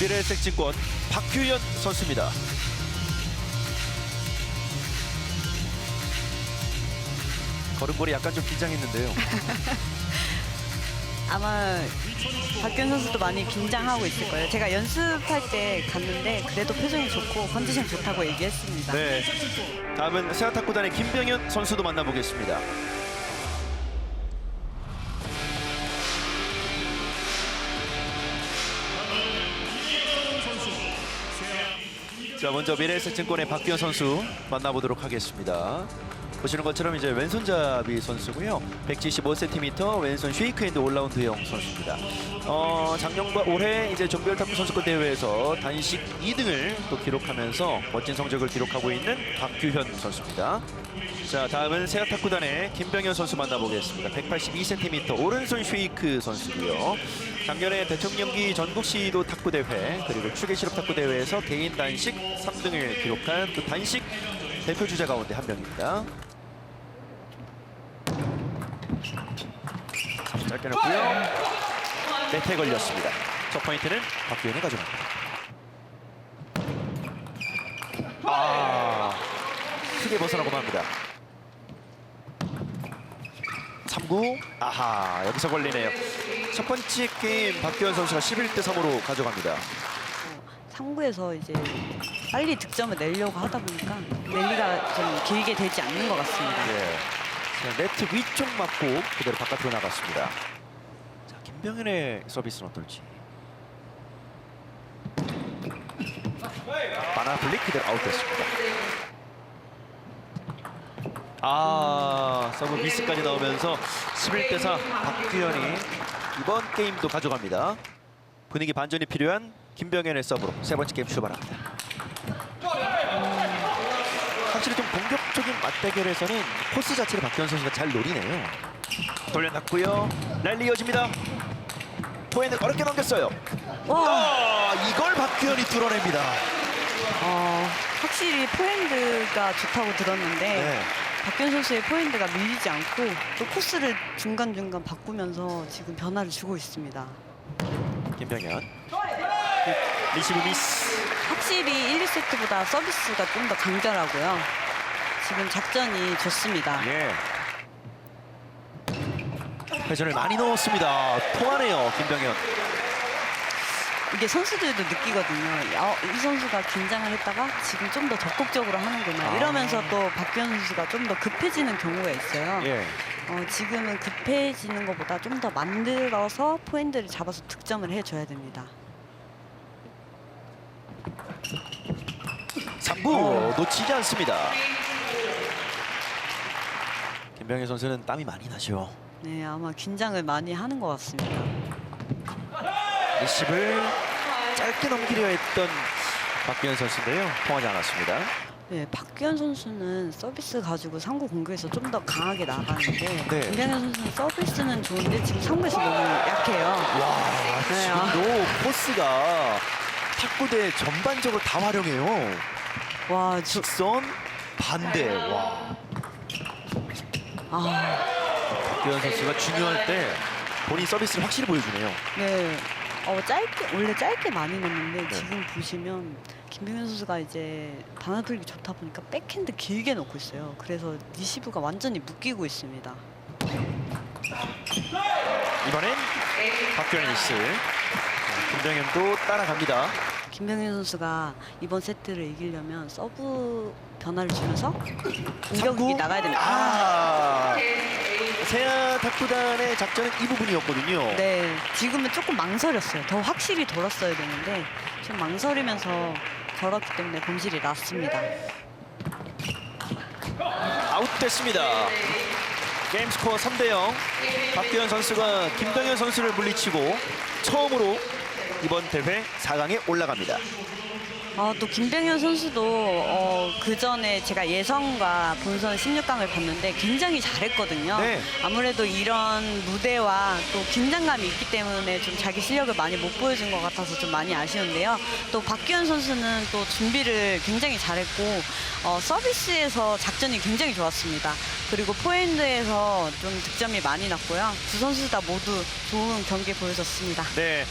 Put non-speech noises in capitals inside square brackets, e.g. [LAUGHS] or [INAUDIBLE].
미래색증권 박규현 선수입니다. 걸음걸이 약간 좀 긴장했는데요. [LAUGHS] 아마 박균 선수도 많이 긴장하고 있을 거예요. 제가 연습할 때 갔는데 그래도 표정이 좋고 컨디션 좋다고 얘기했습니다. 네. 다음은 세아탁구단의 김병현 선수도 만나보겠습니다. 자 먼저 미래에셋증권의 박규현 선수 만나보도록 하겠습니다. 보시는 것처럼 이제 왼손잡이 선수고요. 175cm 왼손 쉐이크핸드 올라운드형 선수입니다. 어, 작년과 올해 이제 종별 탁구 선수권 대회에서 단식 2등을 또 기록하면서 멋진 성적을 기록하고 있는 박규현 선수입니다. 자 다음은 세아탁구단의 김병현 선수 만나보겠습니다. 182cm 오른손 쉐이크 선수고요. 작년에 대통령기 전국 시도 탁구 대회 그리고 추계 실업 탁구 대회에서 개인 단식 3등을 기록한 또 단식 대표 주자 가운데 한 명입니다. 짧게 넣고요. 네트에 걸렸습니다. 첫 포인트는 박규현이 가져갑니다. 아, 크게 벗어나고 맙니다. 3구, 아하, 여기서 걸리네요. 첫 번째 게임 박규현 선수가 11대 3으로 가져갑니다. 상부에서 이제 빨리 득점을 내려고 하다 보니까 랠리가 좀 길게 되지 않는 것 같습니다. 예. 자, 네트 위쪽 맞고 그대로 바깥으로 나갔습니다. 자, 김병현의 서비스는 어떨지. 바나블릭 그대로 아웃됐습니다. 아, 서브 미스까지 나오면서 11대 4 박규현이 이번 게임도 가져갑니다. 분위기 반전이 필요한 김병현의 서브로 세 번째 게임 출발합니다. 확실히 좀 공격적인 맞대결에서는 코스 자체를 박규현 선수가 잘 노리네요. 돌려놨고요. 랠리 이어집니다. 포인트 어렵게 넘겼어요. 와, 아, 이걸 박규현이 뚫어냅니다. 어, 확실히 포핸드가 좋다고 들었는데 네. 박균 선수의 포핸드가 밀리지 않고 또 코스를 중간중간 바꾸면서 지금 변화를 주고 있습니다. 김병현. 리시브 미스. 확실히 1, 2세트보다 서비스가 좀더 강렬하고요. 지금 작전이 좋습니다. 예. 회전을 많이 넣었습니다. 통하네요, 김병현. 이게 선수들도 느끼거든요. 야, 이 선수가 긴장을 했다가 지금 좀 더 적극적으로 하는구나. 아. 이러면서 또 박규현 선수가 좀 더 급해지는 경우가 있어요. 예. 어, 지금은 급해지는 것보다 좀 더 만들어서 포핸드를 잡아서 득점을 해줘야 됩니다. 3구 놓치지 않습니다. 김병현 선수는 땀이 많이 나죠. 네, 아마 긴장을 많이 하는 것 같습니다. 리시브를 짧게 넘기려 했던 박규현 선수인데요. 통하지 않았습니다. 네, 박규현 선수는 서비스 가지고 상구 공격에서 좀 더 강하게 나가는데 네. 김병현 선수는 서비스는 좋은데 지금 상구에서 너무 약해요. 와, 네, 아. 지금도 코스가 탁구대 전반적으로 다 활용해요. 와, 저, 직선, 반대. 와, 아, 박규현 선수가 중요할 때 본인 서비스를 확실히 보여주네요. 네. 어, 짧게 원래 짧게 많이 넣는데 네. 지금 보시면 김병현 선수가 이제 단아들기 좋다 보니까 백핸드 길게 넣고 있어요. 그래서 리시브가 완전히 묶이고 있습니다. 이번엔 박규현. 자, 김병현도 따라갑니다. 김병현 선수가 이번 세트를 이기려면 서브 변화를 주면서 공격이. 나가야 됩니다. 아, 세아 탁구단의 작전은 이 부분이었거든요. 네, 지금은 조금 망설였어요. 더 확실히 돌았어야 되는데 지금 망설이면서 걸었기 때문에 본질이 났습니다. 아웃됐습니다. 게임 스코어 3대 0. 박규현 선수가 김병현 선수를 물리치고 처음으로 이번 대회 4강에 올라갑니다. 아, 또 김병현 선수도 어, 그 전에 제가 예선과 본선 16강을 봤는데 굉장히 잘했거든요. 네. 아무래도 이런 무대와 또 긴장감이 있기 때문에 좀 자기 실력을 많이 못 보여준 것 같아서 좀 많이 아쉬운데요. 또 박규현 선수는 또 준비를 굉장히 잘했고 어, 서비스에서 작전이 굉장히 좋았습니다. 그리고 포핸드에서 좀 득점이 많이 났고요. 두 선수 다 모두 좋은 경기 보여줬습니다. 네,